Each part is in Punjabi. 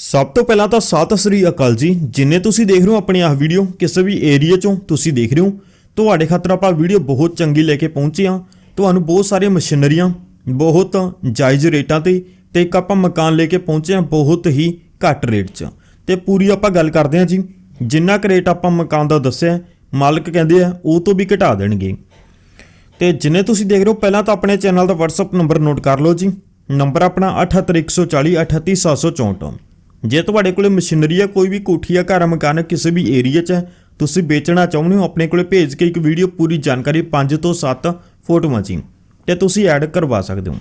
ਸਭ ਤੋਂ ਪਹਿਲਾਂ ਤਾਂ ਸਤਿ ਸ੍ਰੀ ਅਕਾਲ ਜੀ। ਜਿੰਨੇ ਤੁਸੀਂ ਦੇਖ ਰਹੇ ਹੋ ਆਪਣੀ ਆਹ ਵੀਡੀਓ, ਕਿਸੇ ਵੀ ਏਰੀਆ ਚੋਂ ਤੁਸੀਂ ਦੇਖ ਰਹੇ ਹੋ, ਤੁਹਾਡੇ ਖਾਤਰ ਆਪਾਂ ਵੀਡੀਓ ਬਹੁਤ ਚੰਗੀ ਲੈ ਕੇ ਪਹੁੰਚੇ ਹਾਂ। ਤੁਹਾਨੂੰ ਬਹੁਤ ਸਾਰੀਆਂ ਮਸ਼ੀਨਰੀਆਂ, ਬਹੁਤ ਜਾਇਜ਼ ਰੇਟਾਂ ਤੇ ਤੇ ਇੱਕ ਆਪਾਂ ਮਕਾਨ ਲੈ ਕੇ ਪਹੁੰਚੇ ਹਾਂ ਬਹੁਤ ਹੀ ਘੱਟ ਰੇਟ 'ਚ। ਤੇ ਪੂਰੀ ਆਪਾਂ ਗੱਲ ਕਰਦੇ ਹਾਂ ਜੀ, ਜਿੰਨਾ ਕੁ ਰੇਟ ਆਪਾਂ ਮਕਾਨ ਦਾ ਦੱਸਿਆ, ਮਾਲਕ ਕਹਿੰਦੇ ਆ, ਉਹ ਤੋਂ ਵੀ ਘਟਾ ਦੇਣਗੇ। ਤੇ ਜਿੰਨੇ ਤੁਸੀਂ ਦੇਖ ਰਹੇ ਹੋ, ਪਹਿਲਾਂ ਤਾਂ ਆਪਣੇ ਚੈਨਲ ਦਾ WhatsApp ਨੰਬਰ ਨੋਟ ਕਰ ਲਓ ਜੀ। ਨੰਬਰ ਆਪਣਾ 78140 38764 ਜੇ ਤੁਹਾਡੇ ਕੋਲੇ ਮਸ਼ੀਨਰੀ ਆ, ਕੋਈ ਵੀ ਕੋਠੀ ਆ, ਘਰ ਮਕਾਨ ਕਿਸੇ ਵੀ ਏਰੀਆ 'ਚ ਹੈ ਤੁਸੀਂ ਵੇਚਣਾ ਚਾਹੁੰਦੇ ਹੋ, ਆਪਣੇ ਕੋਲੇ ਭੇਜ ਕੇ ਇੱਕ ਵੀਡੀਓ ਪੂਰੀ ਜਾਣਕਾਰੀ 5 ਤੋਂ 7 ਫੋਟੋਆਂ 'ਚ ਹੀ ਤੇ ਤੁਸੀਂ ਐਡ ਕਰਵਾ ਸਕਦੇ ਹੋ।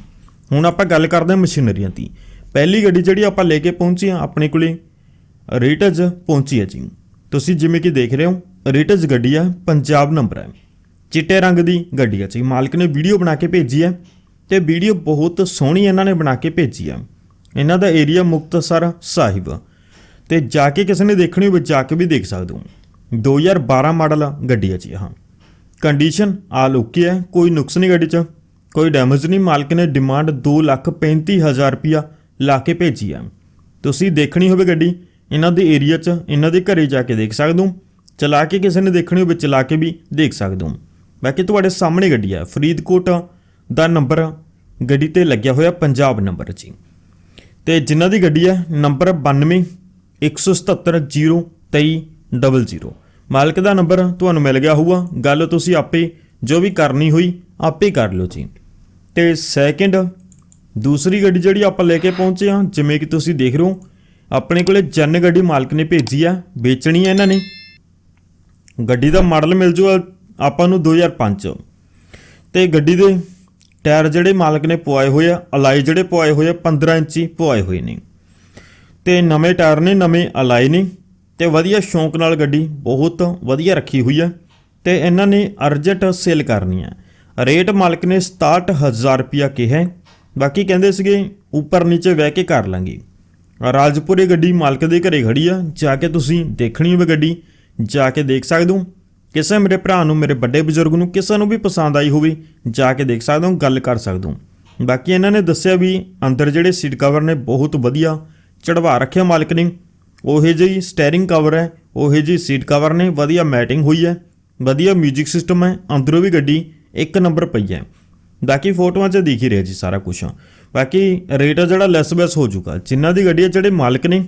ਹੁਣ ਆਪਾਂ ਗੱਲ ਕਰਦੇ ਹਾਂ ਮਸ਼ੀਨਰੀਆਂ ਦੀ। ਪਹਿਲੀ ਗੱਡੀ ਜਿਹੜੀ ਆਪਾਂ ਲੈ ਕੇ ਪਹੁੰਚੀ ਹਾਂ, ਆਪਣੇ ਕੋਲੇ ਰੇਟਜ ਪਹੁੰਚੀ ਹੈ ਜੀ। ਤੁਸੀਂ ਜਿਵੇਂ ਕਿ ਦੇਖ ਰਹੇ ਹੋ ਰੇਟਜ ਗੱਡੀ ਆ, ਪੰਜਾਬ ਨੰਬਰ ਹੈ ਚਿੱਟੇ ਰੰਗ ਦੀ ਗੱਡੀ ਹੈ ਜੀ। ਮਾਲਕ ਨੇ ਵੀਡੀਓ ਬਣਾ ਕੇ ਭੇਜੀ ਹੈ ਤੇ ਵੀਡੀਓ ਬਹੁਤ ਸੋਹਣੀ ਇਹਨਾਂ ਨੇ ਬਣਾ ਕੇ ਭੇਜੀ ਹੈ ਇਹਨਾਂ ਦਾ ਏਰੀਆ ਮੁਕਤਸਰ ਸਾਹਿਬ ਤੇ ਜਾ ਕੇ ਕਿਸੇ ਨੇ ਦੇਖਣੀ ਹੋਵੇ, ਜਾ ਕੇ ਵੀ ਦੇਖ ਸਕਦੇ ਹੋ। 2012 ਮਾਡਲ ਗੱਡੀ ਹੈ ਜੀ ਹਾਂ ਕੰਡੀਸ਼ਨ ਆਲ ਓਕੇ ਹੈ ਕੋਈ ਨੁਕਸ ਨਹੀਂ ਗੱਡੀ 'ਚ, ਕੋਈ ਡੈਮੇਜ ਨਹੀਂ। ਮਾਲਕ ਨੇ ਡਿਮਾਂਡ 235000 ਰੁਪਿਆ ਲਾ ਕੇ ਭੇਜੀ ਹੈ ਤੁਸੀਂ ਦੇਖਣੀ ਹੋਵੇ ਗੱਡੀ, ਇਹਨਾਂ ਦੇ ਏਰੀਆ 'ਚ, ਇਹਨਾਂ ਦੇ ਘਰੇ ਜਾ ਕੇ ਦੇਖ ਸਕਦੇ ਹੋ। ਚਲਾ ਕੇ ਕਿਸੇ ਨੇ ਦੇਖਣੀ ਹੋਵੇ, ਚਲਾ ਕੇ ਵੀ ਦੇਖ ਸਕਦੇ ਹੋ। ਬਾਕੀ ਤੁਹਾਡੇ ਸਾਹਮਣੇ ਗੱਡੀ ਆ, ਫਰੀਦਕੋਟ ਦਾ ਨੰਬਰ ਗੱਡੀ ਤੇ ਲੱਗਿਆ ਹੋਇਆ, ਪੰਜਾਬ ਨੰਬਰ ਜੀ ਤੇ ਜਿਨ੍ਹਾਂ ਦੀ ਗੱਡੀ ਹੈ, ਨੰਬਰ 92 177 02300 ਮਾਲਕ ਦਾ ਨੰਬਰ ਤੁਹਾਨੂੰ ਮਿਲ ਗਿਆ ਹੋਊਗਾ। ਗੱਲ ਤੁਸੀਂ ਆਪੇ, ਜੋ ਵੀ ਕਰਨੀ ਹੋਈ, ਆਪੇ ਕਰ ਲਿਓ ਜੀ। ਤੇ ਸੈਕਿੰਡ ਦੂਸਰੀ ਗੱਡੀ ਜਿਹੜੀ ਆਪਾਂ ਲੈ ਕੇ ਪਹੁੰਚੇ ਹਾਂ, ਜਿਵੇਂ ਕਿ ਤੁਸੀਂ ਦੇਖ ਰਹੇ ਹੋ, ਆਪਣੇ ਕੋਲੇ ਜਨ ਗੱਡੀ ਮਾਲਕ ਨੇ ਭੇਜੀ ਆ ਵੇਚਣੀ ਹੈ ਇਹਨਾਂ ਨੇ। ਗੱਡੀ ਦਾ ਮਾਡਲ ਮਿਲ ਜੂਗਾ ਆਪਾਂ ਨੂੰ 2005 ਤੇ ਗੱਡੀ ਦੇ ਟਾਇਰ ਜਿਹੜੇ ਮਾਲਕ ਨੇ ਪਵਾਏ ਹੋਏ ਆ, ਅਲਾਈ ਜਿਹੜੇ ਪਵਾਏ ਹੋਏ ਆ 15 ਇੰਚੀ ਪਵਾਏ ਹੋਏ ਨੇ। ਤੇ ਨਵੇਂ ਟਾਇਰ ਨੇ, ਨਵੇਂ ਅਲਾਈ ਨੇ ਤੇ ਵਧੀਆ ਸ਼ੌਂਕ ਨਾਲ ਗੱਡੀ ਬਹੁਤ ਵਧੀਆ ਰੱਖੀ ਹੋਈ ਆ ਤੇ ਇਹਨਾਂ ਨੇ ਅਰਜੈਂਟ ਸੇਲ ਕਰਨੀ ਹੈ ਰੇਟ ਮਾਲਕ ਨੇ 67000 ਰੁਪਿਆ ਕਿਹਾ ਬਾਕੀ ਕਹਿੰਦੇ ਸੀਗੇ, ਉੱਪਰ ਨੀਚੇ ਵਹਿ ਕੇ ਕਰ ਲਾਂਗੇ। ਰਾਜਪੁਰੇ ਗੱਡੀ ਮਾਲਕ ਦੇ ਘਰੇ ਖੜੀ ਆ, ਜਾ ਕੇ ਤੁਸੀਂ ਦੇਖਣੀ ਹੋਵੇ ਗੱਡੀ, ਜਾ ਕੇ ਦੇਖ ਸਕਦੇ ਹੋ। ਕਿਸੇ ਮੇਰੇ ਭਰਾ ਨੂੰ, ਮੇਰੇ ਵੱਡੇ ਬਜ਼ੁਰਗ ਨੂੰ, ਕਿਸੇ ਨੂੰ ਵੀ ਪਸੰਦ ਆਈ ਹੋਵੇ, ਜਾ ਕੇ ਦੇਖ ਸਕਦੇ ਹੋ, ਗੱਲ ਕਰ ਸਕਦੇ ਹੋ। ਬਾਕੀ ਇਹਨਾਂ ਨੇ ਦੱਸਿਆ ਵੀ ਅੰਦਰ ਜਿਹੜੇ ਸੀਟ ਕਵਰ ਨੇ, ਬਹੁਤ ਵਧੀਆ ਚੜਵਾ ਰੱਖਿਆ ਮਾਲਕ ਨੇ। ਉਹੇ ਜਿਹੀ ਸਟੀਅਰਿੰਗ ਕਵਰ ਹੈ, ਉਹੇ ਜਿਹੀ ਸੀਟ ਕਵਰ ਨੇ, ਵਧੀਆ ਮੈਟਿੰਗ ਹੋਈ ਹੈ, ਵਧੀਆ 뮤직 ਸਿਸਟਮ ਹੈ, ਅੰਦਰੋਂ ਵੀ ਗੱਡੀ ਇੱਕ ਨੰਬਰ ਪਈ ਹੈ। ਬਾਕੀ ਫੋਟੋਆਂ 'ਚ ਦਿਖ ਹੀ ਰਿਹਾ ਜੀ ਸਾਰਾ ਕੁਝ ਬਾਕੀ ਰੇਟ ਜਿਹੜਾ ਲੈਸ ਬੈਸ ਹੋ ਜਾਊਗਾ ਜਿਨ੍ਹਾਂ ਦੀ ਗੱਡੀ ਹੈ, ਜਿਹੜੇ ਮਾਲਕ ਨੇ,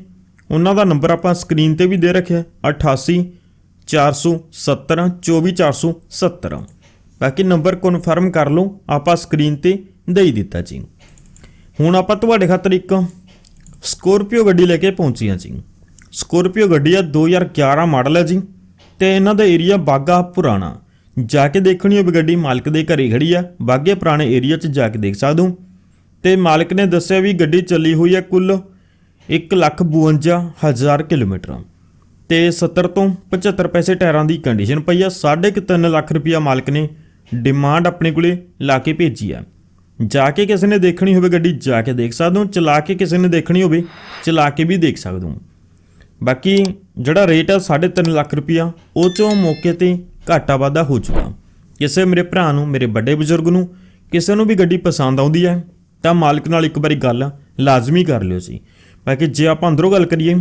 ਉਹਨਾਂ ਦਾ ਨੰਬਰ ਆਪਾਂ ਸਕਰੀਨ ਤੇ ਵੀ ਦੇ ਰੱਖਿਆ 88 470 24470 ਬਾਕੀ ਨੰਬਰ ਕਨਫਰਮ ਕਰ ਲਓ ਆਪਾਂ ਸਕਰੀਨ ਤੇ ਦੇਈ ਦਿੱਤਾ ਜੀ ਹੁਣ ਆਪਾਂ ਤੁਹਾਡੇ ਖਾਤਰ ਇੱਕ ਸਕੋਰਪੀਓ ਗੱਡੀ ਲੈ ਕੇ ਪਹੁੰਚੀਆਂ ਜੀ ਸਕੋਰਪੀਓ ਗੱਡੀ ਆ 2011 ਮਾਡਲ ਹੈ ਜੀ ਤੇ ਇਹਨਾਂ ਦਾ ਏਰੀਆ ਬਾਗਾ ਪੁਰਾਣਾ ਜਾ ਕੇ ਦੇਖਣੀ ਹੋਵੇ ਗੱਡੀ ਮਾਲਕ ਦੇ ਘਰੇ ਖੜੀ ਆ ਬਾਗੇ ਪੁਰਾਣੇ ਏਰੀਆ 'ਚ ਜਾ ਕੇ ਦੇਖ ਸਕਦੇ ਹੋ ਤੇ ਮਾਲਕ ਨੇ ਦੱਸਿਆ ਵੀ ਗੱਡੀ ਚੱਲੀ ਹੋਈ ਹੈ ਕੁੱਲ 152000 ਕਿਲੋਮੀਟਰ ਤੇ 70 ਤੋਂ 75 ਪੈਸੇ ਟਾਇਰਾਂ ਦੀ ਕੰਡੀਸ਼ਨ ਪਈ ਆ। 3.5 ਲੱਖ ਰੁਪਇਆ ਮਾਲਕ ਨੇ ਡਿਮਾਂਡ ਆਪਣੇ ਕੋਲੇ ਲਾ ਕੇ ਭੇਜੀ ਆ। ਜਾ ਕੇ ਕਿਸੇ ਨੇ ਦੇਖਣੀ ਹੋਵੇ ਗੱਡੀ, ਜਾ ਕੇ ਦੇਖ ਸਕਦੇ ਹੋ। ਚਲਾ ਕੇ ਕਿਸੇ ਨੇ ਦੇਖਣੀ ਹੋਵੇ, ਚਲਾ ਕੇ ਵੀ ਦੇਖ ਸਕਦੇ ਹੋ। ਬਾਕੀ ਜਿਹੜਾ ਰੇਟ ਆ 3.5 ਲੱਖ ਰੁਪਇਆ, ਉਹ ਚੋਂ ਮੌਕੇ ਤੇ ਘਾਟਾ ਵਾਧਾ ਹੋ ਚੁੱਕਾ। ਕਿਸੇ ਮੇਰੇ ਭਰਾ ਨੂੰ, ਮੇਰੇ ਵੱਡੇ ਬਜ਼ੁਰਗ ਨੂੰ, ਕਿਸੇ ਨੂੰ ਵੀ ਗੱਡੀ ਪਸੰਦ ਆਉਂਦੀ ਹੈ, ਤਾਂ ਮਾਲਕ ਨਾਲ ਇੱਕ ਵਾਰੀ ਗੱਲ ਲਾਜ਼ਮੀ ਕਰ ਲਿਓ ਸੀ ਬਾਕੀ ਜੇ ਆਪਾਂ ਅੰਦਰੋਂ ਗੱਲ ਕਰੀਏ,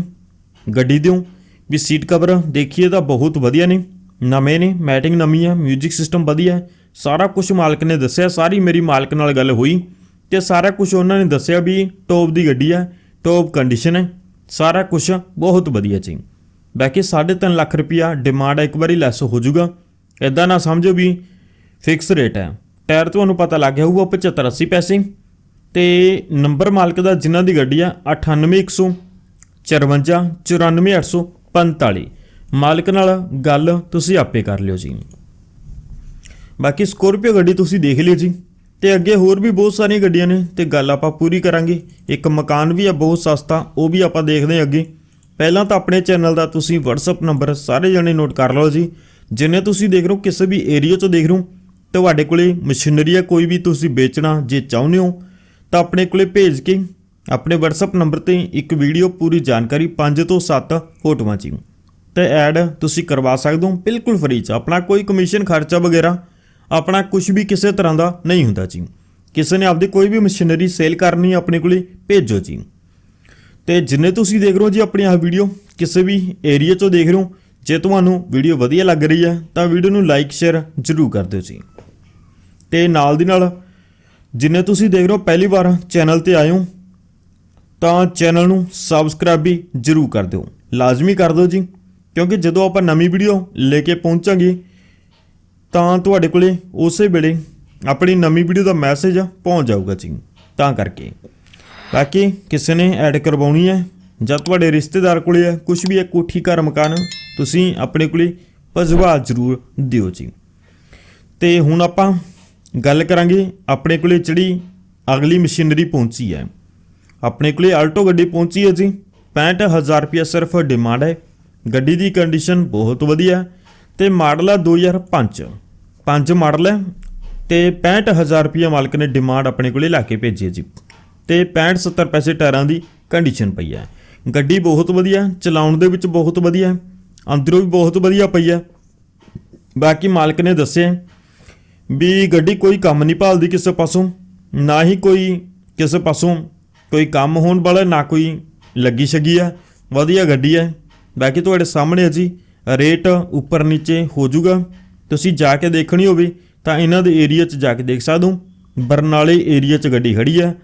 ਗੱਡੀ ਦਿਓ ਵੀ ਸੀਟ ਕਵਰ ਦੇਖੀਏ ਤਾਂ ਬਹੁਤ ਵਧੀਆ ਨੇ, ਨਵੇਂ ਨੇ ਮੈਟਿੰਗ ਨਵੀਂ ਹੈ 뮤직 ਸਿਸਟਮ ਵਧੀਆ ਹੈ, ਸਾਰਾ ਕੁਝ ਮਾਲਕ ਨੇ ਦੱਸਿਆ, ਸਾਰੀ ਮੇਰੀ ਮਾਲਕ ਨਾਲ ਗੱਲ ਹੋਈ ਤੇ ਸਾਰਾ ਕੁਝ ਉਹਨਾਂ ਨੇ ਦੱਸਿਆ ਵੀ ਟੌਪ ਦੀ ਗੱਡੀ ਹੈ ਟੌਪ ਕੰਡੀਸ਼ਨ ਹੈ, ਸਾਰਾ ਕੁਝ ਬਹੁਤ ਵਧੀਆ ਜੀ। ਬਾਕੀ 3.5 ਲੱਖ ਰੁਪਿਆ ਡਿਮਾਂਡ ਇੱਕ ਵਾਰੀ ਲੈਸ ਹੋ ਜਾਊਗਾ। ਇਦਾਂ ਨਾ ਸਮਝੋ ਵੀ ਫਿਕਸ ਰੇਟ ਹੈ। ਟਾਇਰ ਤੁਹਾਨੂੰ ਪਤਾ ਲੱਗ ਗਿਆ ਹੋਊਗਾ 75 80 ਪੈਸੇ। ਤੇ ਨੰਬਰ ਮਾਲਕ ਦਾ ਜਿਨ੍ਹਾਂ ਦੀ ਗੱਡੀ ਆ 98154 94845 ਮਾਲਕ ਨਾਲ ਗੱਲ ਤੁਸੀਂ ਆਪੇ ਕਰ ਲਿਓ ਜੀ। ਬਾਕੀ ਸਕੋਰਪੀਓ ਗੱਡੀ ਤੁਸੀਂ ਦੇਖ ਲਿਓ ਜੀ। ਤੇ ਅੱਗੇ ਹੋਰ ਵੀ ਬਹੁਤ ਸਾਰੀਆਂ ਗੱਡੀਆਂ ਨੇ ਤੇ ਗੱਲ ਆਪਾਂ ਪੂਰੀ ਕਰਾਂਗੇ। ਇੱਕ ਮਕਾਨ ਵੀ ਆ, ਬਹੁਤ ਸਸਤਾ, ਉਹ ਵੀ ਆਪਾਂ ਦੇਖਦੇ ਹਾਂ ਅੱਗੇ। ਪਹਿਲਾਂ ਤਾਂ ਆਪਣੇ ਚੈਨਲ ਦਾ ਤੁਸੀਂ WhatsApp ਨੰਬਰ ਸਾਰੇ ਜਣੇ ਨੋਟ ਕਰ ਲਓ ਜੀ। ਜਿੰਨੇ ਤੁਸੀਂ ਦੇਖ ਰਹੇ ਹੋ, ਕਿਸੇ ਵੀ ਏਰੀਆ 'ਚੋਂ ਦੇਖ ਰਹੇ ਹੋ, ਤੁਹਾਡੇ ਕੋਲੇ ਮਸ਼ੀਨਰੀ ਆ, ਕੋਈ ਵੀ ਤੁਸੀਂ ਵੇਚਣਾ ਜੇ ਚਾਹੁੰਦੇ ਹੋ, ਤਾਂ ਆਪਣੇ ਕੋਲੇ ਭੇਜ ਕੇ ਆਪਣੇ WhatsApp ਨੰਬਰ ਤੇ ਇੱਕ ਵੀਡੀਓ ਪੂਰੀ ਜਾਣਕਾਰੀ 5 ਤੋਂ 7 ਫੋਟੋਆਂ ਚ ਤੇ ਐਡ ਤੁਸੀਂ ਕਰਵਾ ਸਕਦੇ ਹੋ, ਬਿਲਕੁਲ ਫ੍ਰੀ ਚ। ਆਪਣਾ ਕੋਈ ਕਮਿਸ਼ਨ ਖਰਚਾ ਵਗੈਰਾ, ਆਪਣਾ ਕੁਝ ਵੀ ਕਿਸੇ ਤਰ੍ਹਾਂ ਦਾ ਨਹੀਂ ਹੁੰਦਾ ਜੀ। ਕਿਸੇ ਨੇ ਆਪਦੀ ਕੋਈ ਵੀ ਮਸ਼ੀਨਰੀ ਸੇਲ ਕਰਨੀ ਹੈ ਆਪਣੇ ਕੋਲੇ, ਭੇਜੋ ਜੀ। ਤੇ ਜਿੰਨੇ ਤੁਸੀਂ ਦੇਖ ਰਹੇ ਹੋ ਜੀ ਆਪਣੀ ਆਹ ਵੀਡੀਓ, ਕਿਸੇ ਵੀ ਏਰੀਆ 'ਚੋਂ ਦੇਖ ਰਹੇ ਹੋ, ਜੇ ਤੁਹਾਨੂੰ ਵੀਡੀਓ ਵਧੀਆ ਲੱਗ ਰਹੀ ਹੈ, ਤਾਂ ਵੀਡੀਓ ਨੂੰ ਲਾਈਕ ਸ਼ੇਅਰ ਜ਼ਰੂਰ ਕਰ ਦਿਓ ਜੀ। ਤੇ ਨਾਲ ਦੀ ਨਾਲ, ਜਿੰਨੇ ਤੁਸੀਂ ਦੇਖ ਰਹੇ ਹੋ, ਪਹਿਲੀ ਵਾਰ ਚੈਨਲ ਤੇ ਆਏ ਹੋ ਤਾਂ ਚੈਨਲ ਨੂੰ ਸਬਸਕ੍ਰਾਈਬ ਵੀ ਜ਼ਰੂਰ ਕਰ ਦਿਓ। ਲਾਜ਼ਮੀ ਕਰ ਦਿਓ ਜੀ, ਕਿਉਂਕਿ ਜਦੋਂ ਆਪਾਂ ਨਵੀਂ ਵੀਡੀਓ ਲੈ ਕੇ ਪਹੁੰਚਾਂਗੇ, ਤਾਂ ਤੁਹਾਡੇ ਕੋਲੇ ਉਸੇ ਵੇਲੇ ਆਪਣੀ ਨਵੀਂ ਵੀਡੀਓ ਦਾ ਮੈਸੇਜ ਪਹੁੰਚ ਜਾਊਗਾ ਜੀ, ਤਾਂ ਕਰਕੇ। ਬਾਕੀ ਕਿਸੇ ਨੇ ਐਡ ਕਰਵਾਉਣੀ ਹੈ, ਜਾਂ ਤੁਹਾਡੇ ਰਿਸ਼ਤੇਦਾਰ ਕੋਲੇ ਹੈ ਕੁਝ ਵੀ ਹੈ, ਕੋਠੀ ਘਰ ਮਕਾਨ, ਤੁਸੀਂ ਆਪਣੇ ਕੋਲੇ ਭਜਵਾ ਜ਼ਰੂਰ ਦਿਓ ਜੀ। ਤੇ ਹੁਣ ਆਪਾਂ ਗੱਲ ਕਰਾਂਗੇ ਆਪਣੇ ਕੋਲੇ ਜਿਹੜੀ ਅਗਲੀ ਮਸ਼ੀਨਰੀ ਪਹੁੰਚੀ ਹੈ। ਆਪਣੇ ਕੋਲੇ ਆਲਟੋ ਗੱਡੀ ਪਹੁੰਚੀ ਹੈ ਜੀ। 65000 ਰੁਪਏ ਸਿਰਫ ਡਿਮਾਂਡ ਹੈ। ਗੱਡੀ ਦੀ ਕੰਡੀਸ਼ਨ ਬਹੁਤ ਵਧੀਆ ਹੈ ਤੇ ਮਾਡਲ ਹੈ 2005 ਪੰਜ। ਮਾਡਲ ਹੈ ਤੇ 65000 ਰੁਪਏ ਮਾਲਕ ਨੇ ਡਿਮਾਂਡ ਆਪਣੇ ਕੋਲੇ ਲਾ ਕੇ ਭੇਜੀ ਜੀ। ਤੇ 65 70 ਪੈਸੇ ਟਾਇਰਾਂ ਦੀ ਕੰਡੀਸ਼ਨ ਪਈ ਹੈ। ਗੱਡੀ ਬਹੁਤ ਵਧੀਆ ਚਲਾਉਣ ਦੇ ਵਿੱਚ ਬਹੁਤ ਵਧੀਆ ਅੰਦਰੋਂ ਵੀ ਬਹੁਤ ਵਧੀਆ ਪਈ ਹੈ। ਬਾਕੀ ਮਾਲਕ ਨੇ ਦੱਸਿਆ ਵੀ ਗੱਡੀ ਕੋਈ ਕੰਮ ਨਹੀਂ ਭਾਲਦੀ ਕਿਸੇ ਪਾਸੋਂ, ਨਾ ਹੀ ਕੋਈ ਕਿਸੇ ਪਾਸੋਂ ਕੋਈ ਕੰਮ ਹੋਣ ਵਾਲਾ, ਨਾ ਕੋਈ ਲੱਗੀ ਛਗੀ ਆ। ਵਧੀਆ ਗੱਡੀ ਹੈ ਬਾਕੀ ਤੁਹਾਡੇ ਸਾਹਮਣੇ ਹੈ ਜੀ, ਰੇਟ ਉੱਪਰ ਨੀਚੇ ਹੋ ਜਾਊਗਾ। ਤੁਸੀਂ ਜਾ ਕੇ ਦੇਖਣੀ ਹੋਵੇ, ਤਾਂ ਇਹਨਾਂ ਦੇ ਏਰੀਆ 'ਚ ਜਾ ਕੇ ਦੇਖ ਸਕਦੇ ਹੋ। ਬਰਨਾਲੇ ਏਰੀਆ 'ਚ ਗੱਡੀ ਖੜੀ ਹੈ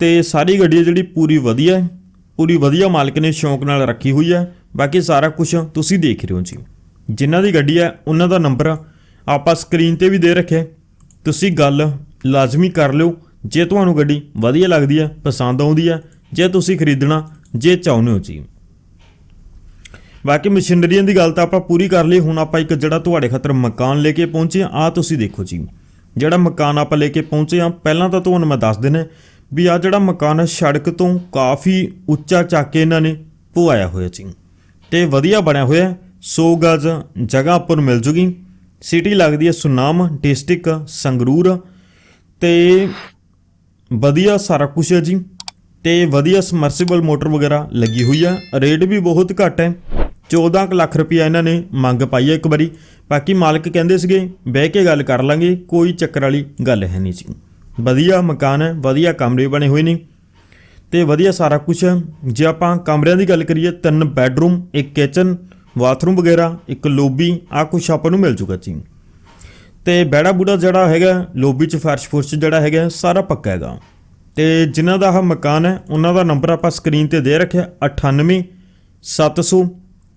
ਤੇ ਸਾਰੀ ਗੱਡੀ ਹੈ ਜਿਹੜੀ ਪੂਰੀ ਵਧੀਆ ਹੈ। ਪੂਰੀ ਵਧੀਆ ਮਾਲਕ ਨੇ ਸ਼ੌਂਕ ਨਾਲ ਰੱਖੀ ਹੋਈ ਹੈ ਬਾਕੀ ਸਾਰਾ ਕੁਝ ਤੁਸੀਂ ਦੇਖ ਰਹੇ ਹੋ ਜੀ। ਜਿਨ੍ਹਾਂ ਦੀ ਗੱਡੀ ਹੈ ਉਹਨਾਂ ਦਾ ਨੰਬਰ ਆਪਾਂ ਸਕਰੀਨ ਤੇ ਵੀ ਦੇ ਰੱਖਿਆ। ਤੁਸੀਂ ਗੱਲ ਲਾਜ਼ਮੀ ਕਰ ਲਿਓ। ਜੇ ਤੁਹਾਨੂੰ ਗੱਡੀ ਵਧੀਆ ਲੱਗਦੀ ਹੈ ਪਸੰਦ ਆਉਂਦੀ ਹੈ ਜੇ ਤੁਸੀਂ ਖਰੀਦਣਾ, ਜੇ ਚਾਹੁੰਦੇ ਹੋ ਜੀ ਬਾਕੀ ਮਸ਼ੀਨਰੀਆਂ ਦੀ ਗੱਲ ਤਾਂ ਆਪਾਂ ਪੂਰੀ ਕਰ ਲਈ, ਹੁਣ ਆਪਾਂ ਇੱਕ ਜਿਹੜਾ ਤੁਹਾਡੇ ਖਾਤਰ ਮਕਾਨ ਲੈ ਕੇ ਪਹੁੰਚੇ ਆ ਤੁਸੀਂ ਦੇਖੋ ਜੀ। ਜਿਹੜਾ ਮਕਾਨ ਆਪਾਂ ਲੈ ਕੇ ਪਹੁੰਚੇ ਆ, ਪਹਿਲਾਂ ਤਾਂ ਤੁਹਾਨੂੰ ਮੈਂ ਦੱਸ ਦਿੰਦਾ ਵੀ ਆ ਜਿਹੜਾ ਮਕਾਨ ਹੈ ਸੜਕ ਤੋਂ ਕਾਫੀ ਉੱਚਾ ਚੱਕ ਕੇ ਇਹਨਾਂ ਨੇ ਪਵਾਇਆ ਹੋਇਆ ਜੀ। ਤੇ ਵਧੀਆ ਬਣਿਆ ਹੋਇਆ ਹੈ। 100 ਗਜ਼ ਜਗ੍ਹਾ ਆਪਾਂ ਨੂੰ ਮਿਲ ਜੂਗੀ। ਸਿਟੀ ਲੱਗਦੀ ਹੈ ਸੁਨਾਮ ਡਿਸਟ੍ਰਿਕਟ ਸੰਗਰੂਰ। ਤੇ ਵਧੀਆ ਸਾਰਾ ਕੁਝ ਹੈ ਜੀ। ਤੇ ਵਧੀਆ ਸਮਰਸੀਬਲ ਮੋਟਰ ਵਗੈਰਾ ਲੱਗੀ ਹੋਈ ਆ। ਰੇਟ ਵੀ ਬਹੁਤ ਘੱਟ ਹੈ। 14 ਕੁ ਲੱਖ ਰੁਪਇਆ ਇਹਨਾਂ ਨੇ ਮੰਗ ਪਾਈ ਹੈ ਇੱਕ ਵਾਰੀ। ਬਾਕੀ ਮਾਲਕ ਕਹਿੰਦੇ ਸੀਗੇ, ਬਹਿ ਕੇ ਗੱਲ ਕਰ ਲਾਂਗੇ, ਕੋਈ ਚੱਕਰ ਵਾਲੀ ਗੱਲ ਹੈ ਨਹੀਂ ਜੀ। ਵਧੀਆ ਮਕਾਨ ਹੈ, ਵਧੀਆ ਕਮਰੇ ਬਣੇ ਹੋਏ ਨੇ। ਤੇ ਵਧੀਆ ਸਾਰਾ ਕੁਝ ਹੈ। ਜੇ ਆਪਾਂ ਕਮਰਿਆਂ ਦੀ ਗੱਲ ਕਰੀਏ, ਤਿੰਨ ਬੈੱਡਰੂਮ ਇੱਕ ਕਿਚਨ ਬਾਥਰੂਮ ਵਗੈਰਾ, ਇੱਕ ਲੋਬੀ ਆ ਕੁਛ ਆਪਾਂ ਨੂੰ ਮਿਲ ਜੂਗਾ ਜੀ। ਤੇ ਬੈੜਾ ਬੂੜਾ ਜਿਹੜਾ ਹੈਗਾ, ਲੋਬੀ ਚ, ਫਰਸ਼ ਫੁਰਸ਼ ਜਿਹੜਾ ਹੈਗਾ, ਸਾਰਾ ਪੱਕਾ ਹੈਗਾ। ਤੇ ਜਿਨ੍ਹਾਂ ਦਾ ਆਹ ਮਕਾਨ ਹੈ, ਉਹਨਾਂ ਦਾ ਨੰਬਰ ਆਪਾਂ ਸਕਰੀਨ ਤੇ ਦੇ ਰੱਖਿਆ 98 700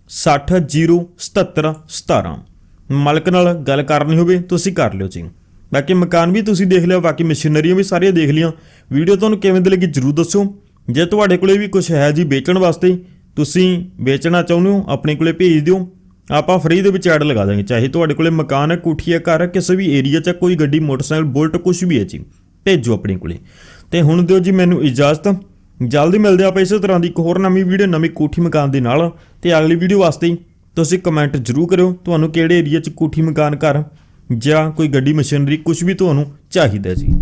60 077 17 ਮਾਲਕ ਨਾਲ ਗੱਲ ਕਰਨੀ ਹੋਵੇ, ਤੁਸੀਂ ਕਰ ਲਿਓ ਜੀ ਬਾਕੀ ਮਕਾਨ ਵੀ ਤੁਸੀਂ ਦੇਖ ਲਿਓ, ਬਾਕੀ ਮਸ਼ੀਨਰੀਆਂ ਵੀ ਸਾਰੀਆਂ ਦੇਖ ਲਈਆਂ। ਵੀਡੀਓ ਤੁਹਾਨੂੰ ਕਿਵੇਂ ਦੀ ਲੱਗੀ ਜਰੂਰ ਦੱਸਿਓ ਜੇ ਤੁਹਾਡੇ ਕੋਲੇ ਵੀ ਕੁਝ ਹੈ ਜੀ ਵੇਚਣ ਵਾਸਤੇ, ਤੁਸੀਂ ਵੇਚਣਾ ਚਾਹੁੰਦੇ ਹੋ, ਆਪਣੇ ਕੋਲੇ ਭੇਜ ਦਿਓ। ਆਪਾਂ ਫ੍ਰੀ ਦੇ ਵਿੱਚ ਐਡ ਲਗਾ ਦਾਂਗੇ, ਚਾਹੇ ਤੁਹਾਡੇ ਕੋਲੇ ਮਕਾਨ ਹੈ, ਕੋਠੀ ਹੈ, ਘਰ ਹੈ, ਕਿਸੇ ਵੀ ਏਰੀਆ 'ਚ ਕੋਈ ਗੱਡੀ, ਮੋਟਰਸਾਈਕਲ, ਬੁਲਟ ਕੁਝ ਵੀ ਹੈ ਜੀ, ਭੇਜੋ ਆਪਣੇ ਕੋਲੇ। ਤੇ ਹੁਣ ਦਿਓ ਜੀ ਮੈਨੂੰ ਇਜਾਜ਼ਤ। ਜਲਦੀ ਮਿਲਦੇ ਆਪਾਂ ਇਸੇ ਤਰ੍ਹਾਂ ਦੀ ਇੱਕ ਹੋਰ ਨਵੀਂ ਵੀਡੀਓ ਨਵੀਂ ਕੋਠੀ ਮਕਾਨ ਦੇ ਨਾਲ। ਤੇ ਅਗਲੀ ਵੀਡੀਓ ਵਾਸਤੇ ਤੁਸੀਂ ਕਮੈਂਟ ਜ਼ਰੂਰ ਕਰਿਓ, ਤੁਹਾਨੂੰ ਕਿਹੜੇ ਏਰੀਆ 'ਚ ਕੋਠੀ, ਮਕਾਨ, ਘਰ ਜਾਂ ਕੋਈ ਗੱਡੀ, ਮਸ਼ੀਨਰੀ ਕੁਝ ਵੀ ਤੁਹਾਨੂੰ ਚਾਹੀਦਾ ਜੀ।